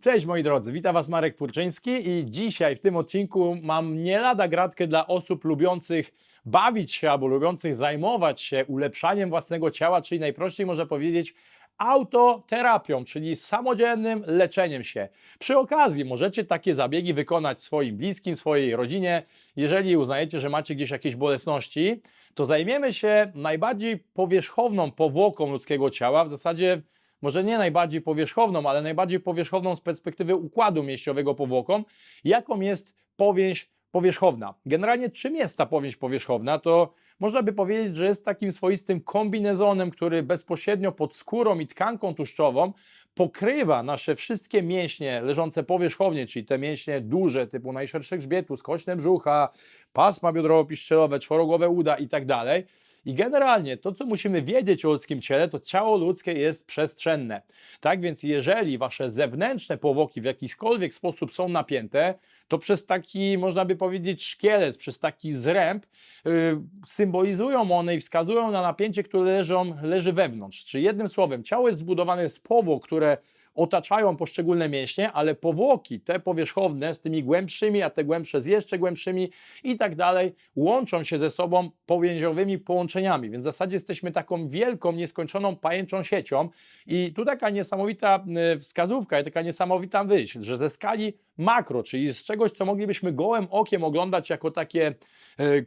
Cześć moi drodzy, witam Was Marek Purczyński i dzisiaj w tym odcinku mam nie lada gratkę dla osób lubiących bawić się albo lubiących zajmować się ulepszaniem własnego ciała, czyli najprościej można powiedzieć autoterapią, czyli samodzielnym leczeniem się. Przy okazji możecie takie zabiegi wykonać swoim bliskim, swojej rodzinie. Jeżeli uznajecie, że macie gdzieś jakieś bolesności, to zajmiemy się najbardziej powierzchowną powłoką ludzkiego ciała, w zasadzie może nie najbardziej powierzchowną, ale najbardziej powierzchowną z perspektywy układu mięśniowego powłoką, jaką jest powięź powierzchowna. Generalnie czym jest ta powięź powierzchowna? To można by powiedzieć, że jest takim swoistym kombinezonem, który bezpośrednio pod skórą i tkanką tłuszczową pokrywa nasze wszystkie mięśnie leżące powierzchownie, czyli te mięśnie duże, typu najszersze grzbietu, skośne brzucha, pasma biodrowo-piszczelowe, czworogłowe uda i tak dalej. I generalnie to, co musimy wiedzieć o ludzkim ciele, to ciało ludzkie jest przestrzenne. Tak więc, jeżeli wasze zewnętrzne powłoki w jakikolwiek sposób są napięte, to przez taki, można by powiedzieć, szkielet, przez taki zręb yy, symbolizują one i wskazują na napięcie, które leżą, leży wewnątrz. Czyli jednym słowem, ciało jest zbudowane z powłok, które otaczają poszczególne mięśnie, ale powłoki, te powierzchowne z tymi głębszymi, a te głębsze z jeszcze głębszymi i tak dalej, łączą się ze sobą powięziowymi połączeniami. Więc w zasadzie jesteśmy taką wielką, nieskończoną pajęczą siecią. I tu taka niesamowita y, wskazówka, i taka niesamowita myśl, że ze skali makro, czyli z czegoś, co moglibyśmy gołym okiem oglądać jako takie e,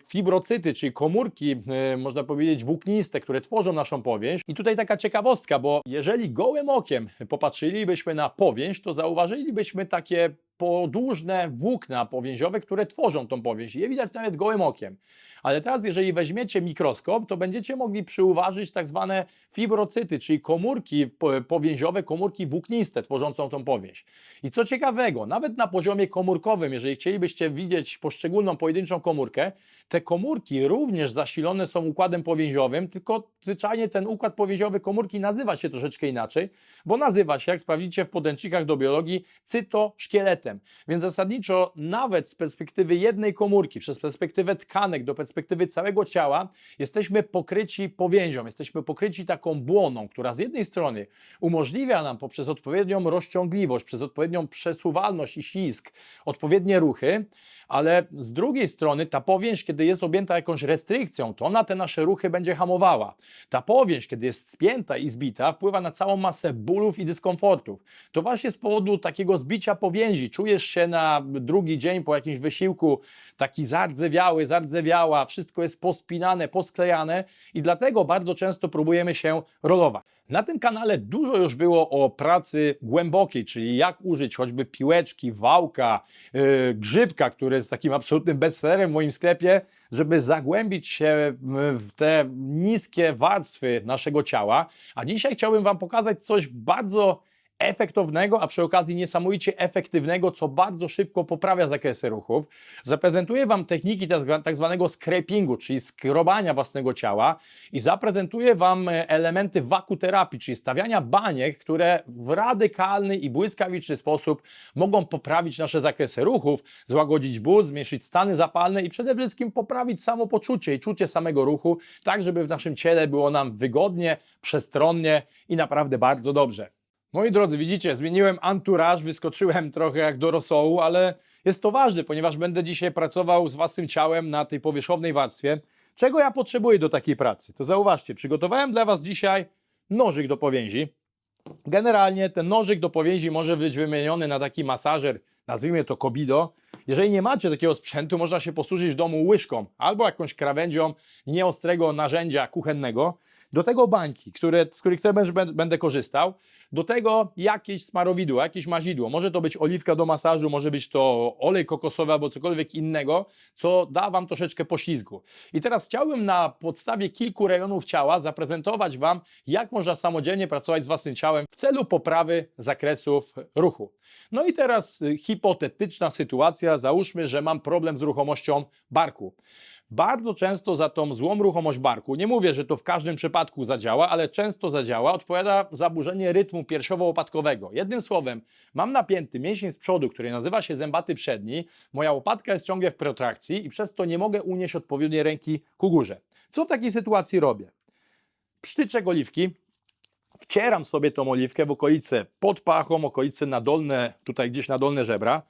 fibrocyty, czyli komórki, e, można powiedzieć, włókniste, które tworzą naszą powięź. I tutaj taka ciekawostka, bo jeżeli gołym okiem popatrzylibyśmy na powięź, to zauważylibyśmy takie podłużne włókna powięziowe, które tworzą tą powięź. Je widać nawet gołym okiem. Ale teraz, jeżeli weźmiecie mikroskop, to będziecie mogli przyuważyć tak zwane fibrocyty, czyli komórki po- powięziowe, komórki włókniste tworzącą tą powięź. I co ciekawego, nawet na poziomie komórkowym, jeżeli chcielibyście widzieć poszczególną pojedynczą komórkę, te komórki również zasilone są układem powięziowym, tylko zwyczajnie ten układ powięziowy komórki nazywa się troszeczkę inaczej, bo nazywa się, jak sprawdzicie w podręcznikach do biologii, cytoszkieletem. Więc zasadniczo nawet z perspektywy jednej komórki, przez perspektywę tkanek do perspektywy całego ciała, jesteśmy pokryci powięzią, jesteśmy pokryci taką błoną, która z jednej strony umożliwia nam poprzez odpowiednią rozciągliwość, przez odpowiednią przesuwalność i ślizg, odpowiednie ruchy, ale z drugiej strony ta powięź, kiedy jest objęta jakąś restrykcją, to ona te nasze ruchy będzie hamowała. Ta powięź, kiedy jest spięta i zbita, wpływa na całą masę bólów i dyskomfortów. To właśnie z powodu takiego zbicia powięzi. Czujesz się na drugi dzień po jakimś wysiłku taki zardzewiały, zardzewiała, wszystko jest pospinane, posklejane i dlatego bardzo często próbujemy się rolować. Na tym kanale dużo już było o pracy głębokiej, czyli jak użyć choćby piłeczki, wałka, yy, grzybka, który jest takim absolutnym bestsellerem w moim sklepie, żeby zagłębić się w- te niskie warstwy naszego ciała. A dzisiaj chciałbym Wam pokazać coś bardzo efektownego, a przy okazji niesamowicie efektywnego, co bardzo szybko poprawia zakresy ruchów. Zaprezentuję Wam techniki tak tak zwanego scrapingu, czyli skrobania własnego ciała i zaprezentuję Wam e, elementy wakuterapii, czyli stawiania baniek, które w radykalny i błyskawiczny sposób mogą poprawić nasze zakresy ruchów, złagodzić ból, zmniejszyć stany zapalne i przede wszystkim poprawić samopoczucie i czucie samego ruchu, tak żeby w naszym ciele było nam wygodnie, przestronnie i naprawdę bardzo dobrze. Moi drodzy, widzicie, zmieniłem anturaż, wyskoczyłem trochę jak do rosołu, ale jest to ważne, ponieważ będę dzisiaj pracował z własnym ciałem na tej powierzchownej warstwie. Czego ja potrzebuję do takiej pracy? To zauważcie, przygotowałem dla Was dzisiaj nożyk do powięzi. Generalnie ten nożyk do powięzi może być wymieniony na taki masażer, nazwijmy to Kobido. Jeżeli nie macie takiego sprzętu, można się posłużyć w domu łyżką albo jakąś krawędzią nieostrego narzędzia kuchennego. Do tego bańki, które, z których też będę, korzystał. Do tego jakieś smarowidło, jakieś mazidło. Może to być oliwka do masażu, może być to olej kokosowy albo cokolwiek innego, co da Wam troszeczkę poślizgu. I teraz chciałbym na podstawie kilku rejonów ciała zaprezentować Wam, jak można samodzielnie pracować z własnym ciałem w celu poprawy zakresów ruchu. No i teraz y, hipotetyczna sytuacja. Załóżmy, że mam problem z ruchomością barku. Bardzo często za tą złą ruchomość barku, nie mówię, że to w każdym przypadku zadziała, ale często zadziała, odpowiada zaburzenie rytmu piersiowo-łopatkowego. Jednym słowem, mam napięty mięsień z przodu, który nazywa się zębaty przedni, moja łopatka jest ciągle w protrakcji i przez to nie mogę unieść odpowiedniej ręki ku górze. Co w takiej sytuacji robię? Psztyczek oliwki, wcieram sobie tą oliwkę w okolice pod pachą, okolice na dolne, tutaj gdzieś na dolne żebra.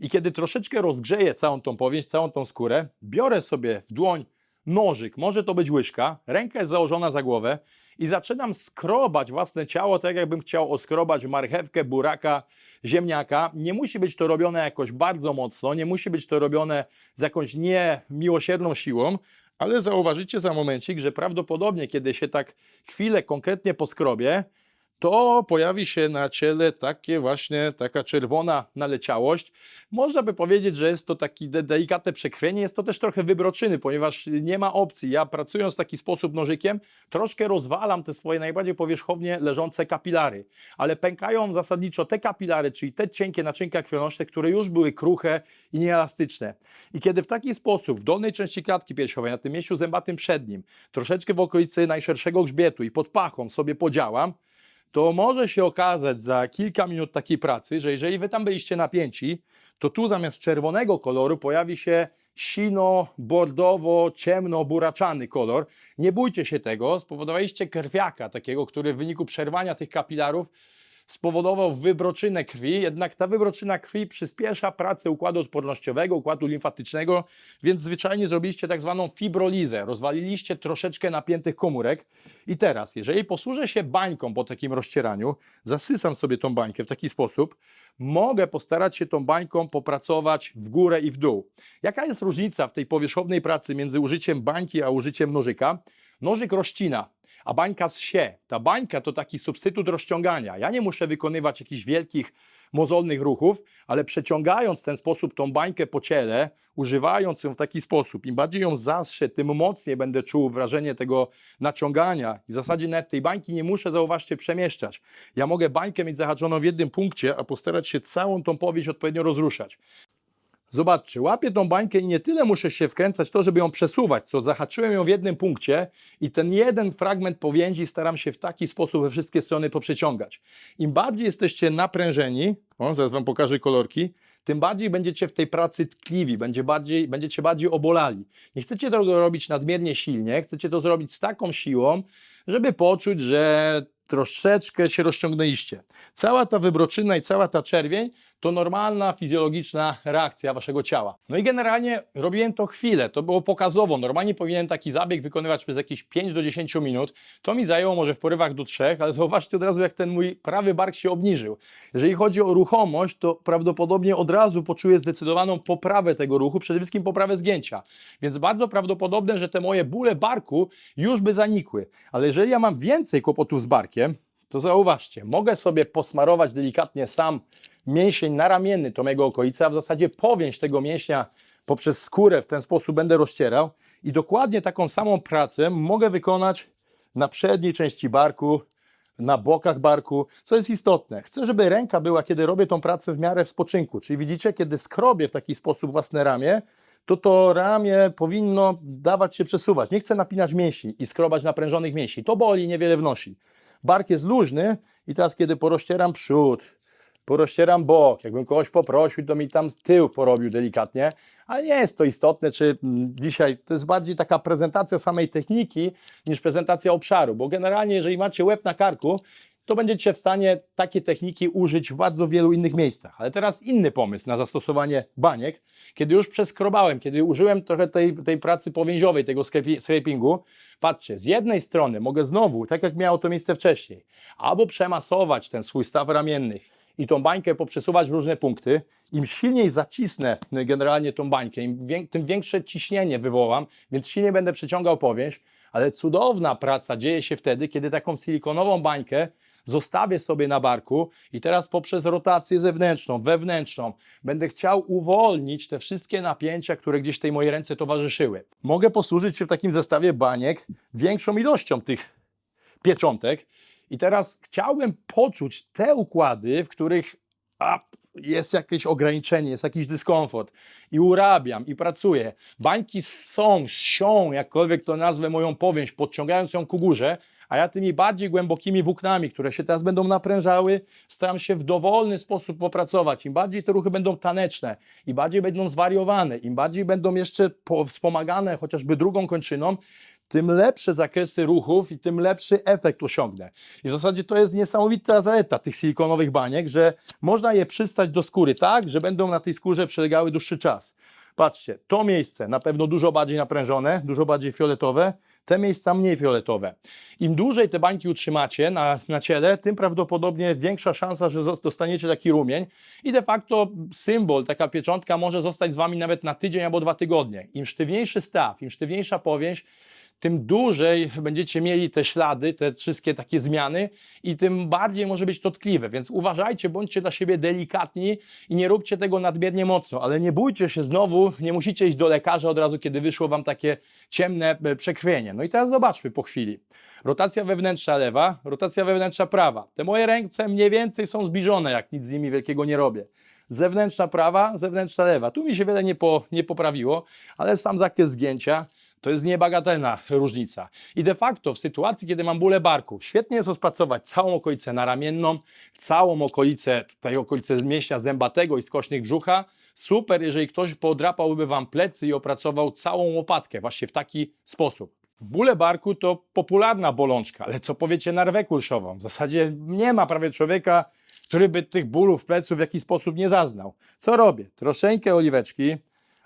I kiedy troszeczkę rozgrzeję całą tą powieść, całą tą skórę, biorę sobie w dłoń nożyk, może to być łyżka, ręka jest założona za głowę i zaczynam skrobać własne ciało, tak jakbym chciał oskrobać marchewkę, buraka, ziemniaka. Nie musi być to robione jakoś bardzo mocno, nie musi być to robione z jakąś niemiłosierną siłą, ale zauważycie za momencik, że prawdopodobnie, kiedy się tak chwilę konkretnie poskrobie, to pojawi się na ciele takie właśnie, taka czerwona naleciałość. Można by powiedzieć, że jest to taki de- delikatne przekrwienie, jest to też trochę wybroczyny, ponieważ nie ma opcji. Ja pracując w taki sposób nożykiem, troszkę rozwalam te swoje najbardziej powierzchownie leżące kapilary, ale pękają zasadniczo te kapilary, czyli te cienkie naczynka krwionośne, które już były kruche i nieelastyczne. I kiedy w taki sposób w dolnej części klatki piersiowej, na tym mięsiu zębatym przednim, troszeczkę w okolicy najszerszego grzbietu i pod pachą sobie podziałam, to może się okazać za kilka minut takiej pracy, że jeżeli wy tam byliście napięci, to tu zamiast czerwonego koloru pojawi się sino-bordowo-ciemno-buraczany kolor. Nie bójcie się tego, spowodowaliście krwiaka takiego, który w wyniku przerwania tych kapilarów spowodował wybroczynę krwi, jednak ta wybroczyna krwi przyspiesza pracę układu odpornościowego, układu limfatycznego, więc zwyczajnie zrobiliście tak zwaną fibrolizę, rozwaliliście troszeczkę napiętych komórek. I teraz, jeżeli posłużę się bańką po takim rozcieraniu, zasysam sobie tą bańkę w taki sposób, mogę postarać się tą bańką popracować w górę i w dół. Jaka jest różnica w tej powierzchownej pracy między użyciem bańki a użyciem nożyka? Nożyk rozcina, a bańka zsie. Ta bańka to taki substytut rozciągania. Ja nie muszę wykonywać jakichś wielkich, mozolnych ruchów, ale przeciągając w ten sposób tą bańkę po ciele, używając ją w taki sposób, im bardziej ją zastrszę, tym mocniej będę czuł wrażenie tego naciągania. I w zasadzie nawet tej bańki nie muszę, zauważcie, przemieszczać. Ja mogę bańkę mieć zahaczoną w jednym punkcie, a postarać się całą tą powieść odpowiednio rozruszać. Zobaczcie, łapię tą bańkę i nie tyle muszę się wkręcać to, żeby ją przesuwać, co zahaczyłem ją w jednym punkcie i ten jeden fragment powięzi staram się w taki sposób we wszystkie strony poprzeciągać. Im bardziej jesteście naprężeni, o, zaraz Wam pokażę kolorki, tym bardziej będziecie w tej pracy tkliwi, będzie bardziej, będziecie bardziej obolali. Nie chcecie tego robić nadmiernie silnie, chcecie to zrobić z taką siłą, żeby poczuć, że troszeczkę się rozciągnęliście. Cała ta wybroczyna i cała ta czerwień to normalna, fizjologiczna reakcja waszego ciała. No i generalnie robiłem to chwilę, to było pokazowo. Normalnie powinienem taki zabieg wykonywać przez jakieś 5 do 10 minut. To mi zajęło może w porywach do 3, ale zauważcie od razu, jak ten mój prawy bark się obniżył. Jeżeli chodzi o ruchomość, to prawdopodobnie od razu poczuję zdecydowaną poprawę tego ruchu, przede wszystkim poprawę zgięcia. Więc bardzo prawdopodobne, że te moje bóle barku już by zanikły. Ale jeżeli ja mam więcej kłopotów z barkiem, to zauważcie, mogę sobie posmarować delikatnie sam mięsień naramienny to mego okolica, a w zasadzie powięź tego mięśnia poprzez skórę w ten sposób będę rozcierał i dokładnie taką samą pracę mogę wykonać na przedniej części barku, na bokach barku, co jest istotne. Chcę, żeby ręka była, kiedy robię tą pracę w miarę w spoczynku. Czyli widzicie, kiedy skrobię w taki sposób własne ramię, to to ramię powinno dawać się przesuwać. Nie chcę napinać mięśni i skrobać naprężonych mięśni. To boli, niewiele wnosi. Bark jest luźny i teraz, kiedy porozcieram przód, porozcieram bok, jakbym kogoś poprosił, to mi tam tył porobił delikatnie, ale nie jest to istotne, czy mm, dzisiaj to jest bardziej taka prezentacja samej techniki niż prezentacja obszaru, bo generalnie jeżeli macie łeb na karku, to będziecie w stanie takie techniki użyć w bardzo wielu innych miejscach. Ale teraz inny pomysł na zastosowanie baniek. Kiedy już przeskrobałem, kiedy użyłem trochę tej, tej pracy powięziowej, tego scrapi- scrapingu, patrzcie, z jednej strony mogę znowu, tak jak miało to miejsce wcześniej, albo przemasować ten swój staw ramienny i tą bańkę poprzesuwać w różne punkty. Im silniej zacisnę generalnie tą bańkę, tym większe ciśnienie wywołam, więc silniej będę przeciągał powięź, ale cudowna praca dzieje się wtedy, kiedy taką silikonową bańkę zostawię sobie na barku i teraz poprzez rotację zewnętrzną, wewnętrzną będę chciał uwolnić te wszystkie napięcia, które gdzieś tej mojej ręce towarzyszyły. Mogę posłużyć się w takim zestawie baniek większą ilością tych pieczątek i teraz chciałbym poczuć te układy, w których jest jakieś ograniczenie, jest jakiś dyskomfort i urabiam i pracuję. Bańki są, sią, jakkolwiek to nazwę moją powięź, podciągając ją ku górze, a ja tymi bardziej głębokimi włóknami, które się teraz będą naprężały, staram się w dowolny sposób popracować. Im bardziej te ruchy będą taneczne, im bardziej będą zwariowane, im bardziej będą jeszcze po- wspomagane chociażby drugą kończyną, tym lepsze zakresy ruchów i tym lepszy efekt osiągnę. I w zasadzie to jest niesamowita zaleta tych silikonowych baniek, że można je przystać do skóry tak, że będą na tej skórze przelegały dłuższy czas. Patrzcie, to miejsce na pewno dużo bardziej naprężone, dużo bardziej fioletowe, te miejsca mniej fioletowe. Im dłużej te bańki utrzymacie na, na ciele, tym prawdopodobnie większa szansa, że dostaniecie taki rumień i de facto symbol, taka pieczątka może zostać z Wami nawet na tydzień albo dwa tygodnie. Im sztywniejszy staw, im sztywniejsza powięź, tym dłużej będziecie mieli te ślady, te wszystkie takie zmiany i tym bardziej może być to tkliwe. Więc uważajcie, bądźcie dla siebie delikatni i nie róbcie tego nadmiernie mocno, ale nie bójcie się znowu, nie musicie iść do lekarza od razu, kiedy wyszło wam takie ciemne e, przekrwienie. No i teraz zobaczmy po chwili. Rotacja wewnętrzna lewa, rotacja wewnętrzna prawa. Te moje ręce mniej więcej są zbliżone, jak nic z nimi wielkiego nie robię. Zewnętrzna prawa, zewnętrzna lewa. Tu mi się wiele nie, po, nie poprawiło, ale sam zakres zgięcia to jest niebagatelna różnica. I de facto w sytuacji, kiedy mam bóle barku, świetnie jest rozpracować całą okolicę naramienną, całą okolicę, tutaj okolicę mięśnia zębatego i skośnych brzucha. Super, jeżeli ktoś podrapałby Wam plecy i opracował całą łopatkę właśnie w taki sposób. Bóle barku to popularna bolączka, ale co powiecie narwę kulszową? W zasadzie nie ma prawie człowieka, który by tych bólów pleców w jakiś sposób nie zaznał. Co robię? Troszeczkę oliweczki,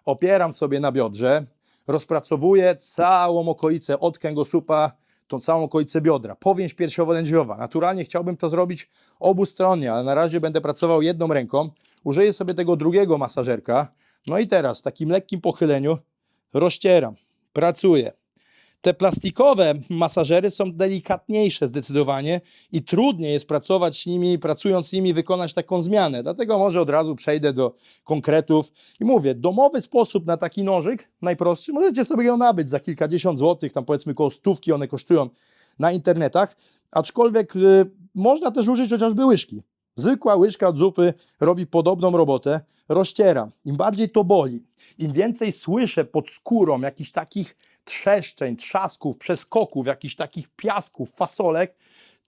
opieram sobie na biodrze, rozpracowuję całą okolicę od kręgosłupa, tą całą okolicę biodra, powięź piersiowo-lędźwiowa. Naturalnie chciałbym to zrobić obustronnie, ale na razie będę pracował jedną ręką. Użyję sobie tego drugiego masażerka. No i teraz w takim lekkim pochyleniu rozcieram, pracuję. Te plastikowe masażery są delikatniejsze zdecydowanie i trudniej jest pracować nimi, pracując z nimi, wykonać taką zmianę. Dlatego może od razu przejdę do konkretów i mówię, domowy sposób na taki nożyk, najprostszy, możecie sobie ją nabyć za kilkadziesiąt złotych, tam powiedzmy koło stówki one kosztują na internetach, aczkolwiek y, można też użyć chociażby łyżki. Zwykła łyżka od zupy robi podobną robotę, rozcieram. Im bardziej to boli, im więcej słyszę pod skórą jakichś takich trzeszczeń, trzasków, przeskoków, jakichś takich piasków, fasolek,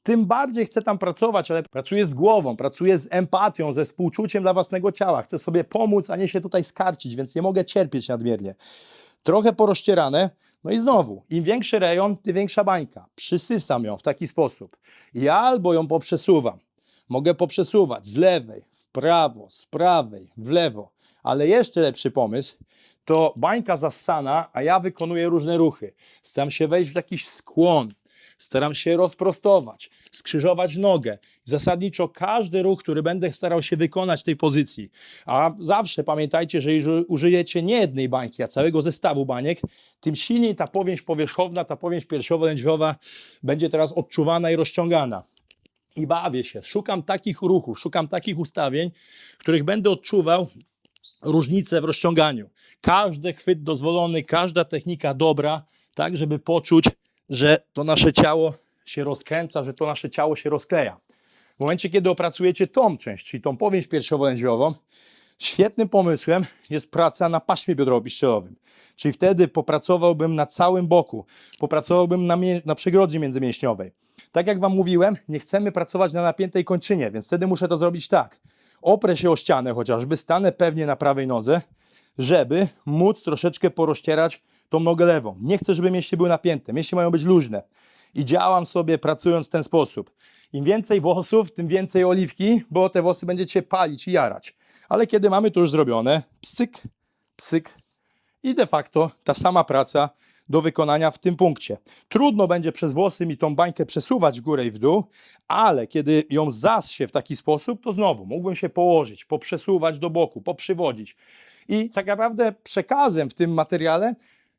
tym bardziej chcę tam pracować, ale pracuję z głową, pracuję z empatią, ze współczuciem dla własnego ciała. Chcę sobie pomóc, a nie się tutaj skarcić, więc nie mogę cierpieć nadmiernie. Trochę porozcierane, no i znowu, im większy rejon, tym większa bańka. Przysysam ją w taki sposób. Ja albo ją poprzesuwam. Mogę poprzesuwać z lewej, w prawo, z prawej, w lewo. Ale jeszcze lepszy pomysł to bańka zassana, a ja wykonuję różne ruchy. Staram się wejść w jakiś skłon, staram się rozprostować, skrzyżować nogę. Zasadniczo każdy ruch, który będę starał się wykonać w tej pozycji. A zawsze pamiętajcie, że jeżeli użyjecie nie jednej bańki, a całego zestawu baniek, tym silniej ta powięź powierzchowna, ta powięź piersiowo-lędźwiowa będzie teraz odczuwana i rozciągana i bawię się. Szukam takich ruchów, szukam takich ustawień, w których będę odczuwał różnicę w rozciąganiu. Każdy chwyt dozwolony, każda technika dobra, tak, żeby poczuć, że to nasze ciało się rozkręca, że to nasze ciało się rozkleja. W momencie, kiedy opracujecie tą część, czyli tą powięź piersiowo-lędźwiową, świetnym pomysłem jest praca na paśmie biodrowo-piszczelowym. Czyli wtedy popracowałbym na całym boku, popracowałbym na, na przegrodzie międzymięśniowej. Tak jak Wam mówiłem, nie chcemy pracować na napiętej kończynie, więc wtedy muszę to zrobić tak. Oprę się o ścianę chociażby, stanę pewnie na prawej nodze, żeby móc troszeczkę porozcierać tą nogę lewą. Nie chcę, żeby mięśnie były napięte, mięśnie mają być luźne. I działam sobie pracując w ten sposób. Im więcej włosów, tym więcej oliwki, bo te włosy będziecie palić i jarać. Ale kiedy mamy to już zrobione, psyk, psyk, i de facto ta sama praca do wykonania w tym punkcie. Trudno będzie przez włosy mi tą bańkę przesuwać w górę i w dół, ale kiedy ją zas się w taki sposób, to znowu mógłbym się położyć, poprzesuwać do boku, poprzywodzić. I tak naprawdę przekazem w tym materiale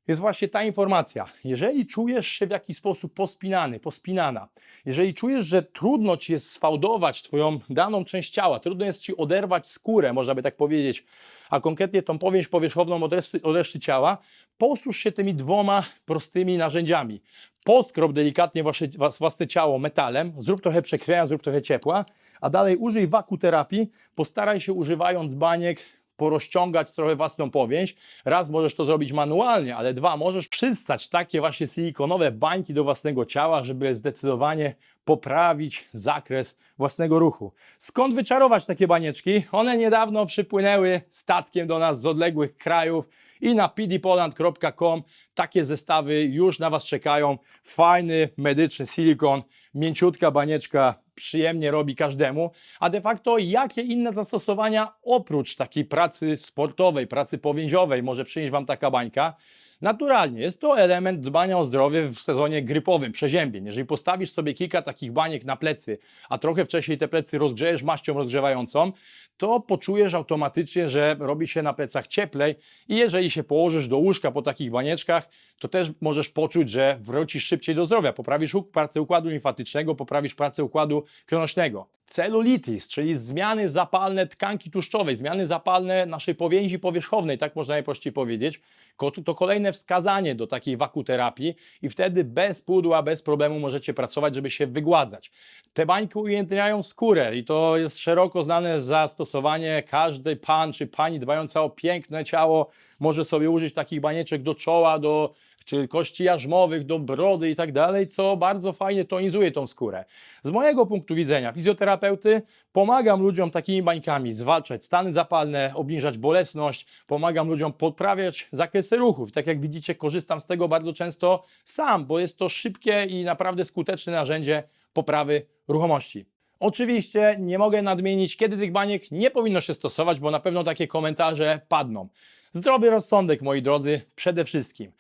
jest właśnie ta informacja. Jeżeli czujesz się w jakiś sposób pospinany, pospinana, jeżeli czujesz, że trudno ci jest sfałdować twoją daną część ciała, trudno jest ci oderwać skórę, można by tak powiedzieć, a konkretnie tą powięź powierzchowną od reszty, od reszty ciała, posłuż się tymi dwoma prostymi narzędziami. Poskrop delikatnie wasze, was- własne ciało metalem, zrób trochę przekrwienia, zrób trochę ciepła, a dalej użyj wakuterapii, postaraj się używając baniek porozciągać trochę własną powięź. Raz możesz to zrobić manualnie, ale dwa, możesz przystać takie właśnie silikonowe bańki do własnego ciała, żeby zdecydowanie poprawić zakres własnego ruchu. Skąd wyczarować takie banieczki? One niedawno przypłynęły statkiem do nas z odległych krajów i na pdpoland.com takie zestawy już na Was czekają. Fajny, medyczny silikon, mięciutka banieczka, przyjemnie robi każdemu. A de facto jakie inne zastosowania oprócz takiej pracy sportowej, pracy powięziowej może przynieść Wam taka bańka? Naturalnie jest to element dbania o zdrowie w sezonie grypowym, przeziębień. Jeżeli postawisz sobie kilka takich baniek na plecy, a trochę wcześniej te plecy rozgrzejesz maścią rozgrzewającą, to poczujesz automatycznie, że robi się na plecach cieplej i jeżeli się położysz do łóżka po takich banieczkach, to też możesz poczuć, że wrócisz szybciej do zdrowia. Poprawisz pracę układu limfatycznego, poprawisz pracę układu krążnego. Celulitis, czyli zmiany zapalne tkanki tłuszczowej, zmiany zapalne naszej powięzi powierzchownej, tak można najprościej powiedzieć, Ko- to kolejne wskazanie do takiej wakuterapii i wtedy bez pudła, bez problemu możecie pracować, żeby się wygładzać. Te bańki ujędrniają skórę i to jest szeroko znane zastosowanie. Każdy pan czy pani dbająca o piękne ciało może sobie użyć takich banieczek do czoła, do czy kości jarzmowych, do brody i tak dalej, co bardzo fajnie tonizuje tą skórę. Z mojego punktu widzenia fizjoterapeuty pomagam ludziom takimi bańkami zwalczać stany zapalne, obniżać bolesność, pomagam ludziom poprawiać zakresy ruchów. Tak jak widzicie, korzystam z tego bardzo często sam, bo jest to szybkie i naprawdę skuteczne narzędzie poprawy ruchomości. Oczywiście nie mogę nadmienić, kiedy tych baniek nie powinno się stosować, bo na pewno takie komentarze padną. Zdrowy rozsądek, moi drodzy, przede wszystkim.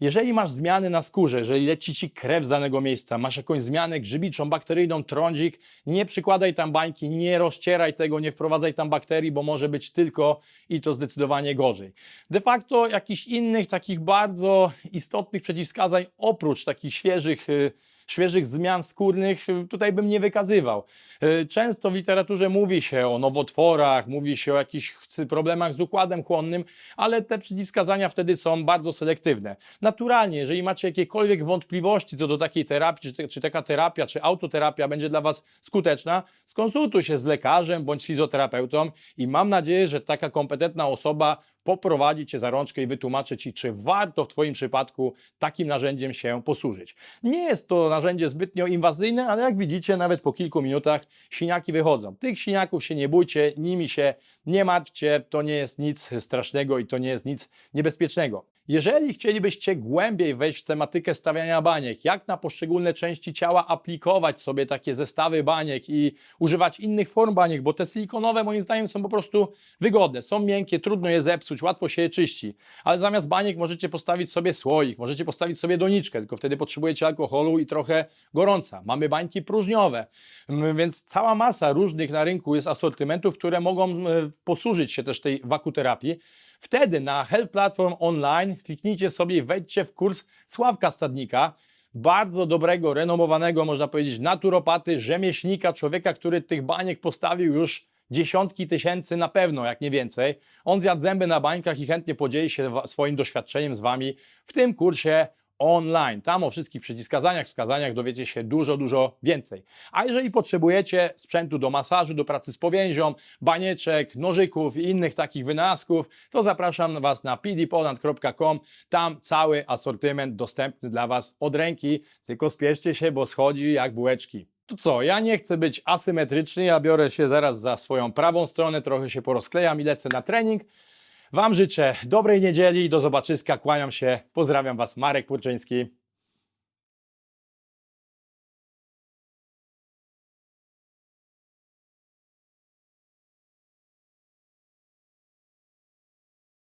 Jeżeli masz zmiany na skórze, jeżeli leci ci krew z danego miejsca, masz jakąś zmianę grzybiczą, bakteryjną, trądzik, nie przykładaj tam bańki, nie rozcieraj tego, nie wprowadzaj tam bakterii, bo może być tylko i to zdecydowanie gorzej. De facto jakichś innych takich bardzo istotnych przeciwwskazań, oprócz takich świeżych, y, świeżych zmian skórnych, y, tutaj bym nie wykazywał. Y, Często w literaturze mówi się o nowotworach, mówi się o jakichś problemach z układem chłonnym, ale te przeciwwskazania wtedy są bardzo selektywne. Naturalnie, jeżeli macie jakiekolwiek wątpliwości co do takiej terapii, czy, te, czy taka terapia, czy autoterapia będzie dla Was skuteczna, skonsultuj się z lekarzem bądź fizjoterapeutą i mam nadzieję, że taka kompetentna osoba poprowadzi Cię za rączkę i wytłumaczy Ci, czy warto w Twoim przypadku takim narzędziem się posłużyć. Nie jest to narzędzie zbytnio inwazyjne, ale jak widzicie, nawet po kilku minutach siniaki wychodzą. Tych siniaków się nie bójcie, nimi się nie martwcie, to nie jest nic strasznego i to nie jest nic niebezpiecznego. Jeżeli chcielibyście głębiej wejść w tematykę stawiania baniek, jak na poszczególne części ciała aplikować sobie takie zestawy baniek i używać innych form baniek, bo te silikonowe moim zdaniem są po prostu wygodne, są miękkie, trudno je zepsuć, łatwo się je czyści, ale zamiast baniek możecie postawić sobie słoik, możecie postawić sobie doniczkę, tylko wtedy potrzebujecie alkoholu i trochę gorąca. Mamy bańki próżniowe, więc cała masa różnych na rynku jest asortymentów, które mogą posłużyć się też tej wakuterapii. Wtedy na Health Platform Online kliknijcie sobie i wejdźcie w kurs Sławka Stadnika, bardzo dobrego, renomowanego, można powiedzieć, naturopaty, rzemieślnika, człowieka, który tych baniek postawił już dziesiątki tysięcy na pewno, jak nie więcej. On zjadł zęby na bańkach i chętnie podzieli się swoim doświadczeniem z Wami w tym kursie online. Tam o wszystkich przeciwwskazaniach, wskazaniach dowiecie się dużo, dużo więcej. A jeżeli potrzebujecie sprzętu do masażu, do pracy z powięzią, banieczek, nożyków i innych takich wynalazków, to zapraszam Was na pdpoland.com. Tam cały asortyment dostępny dla Was od ręki. Tylko spieszcie się, bo schodzi jak bułeczki. To co, ja nie chcę być asymetryczny, ja biorę się zaraz za swoją prawą stronę, trochę się porozklejam i lecę na trening. Wam życzę dobrej niedzieli, do zobaczyska, kłaniam się, pozdrawiam Was, Marek Purczyński.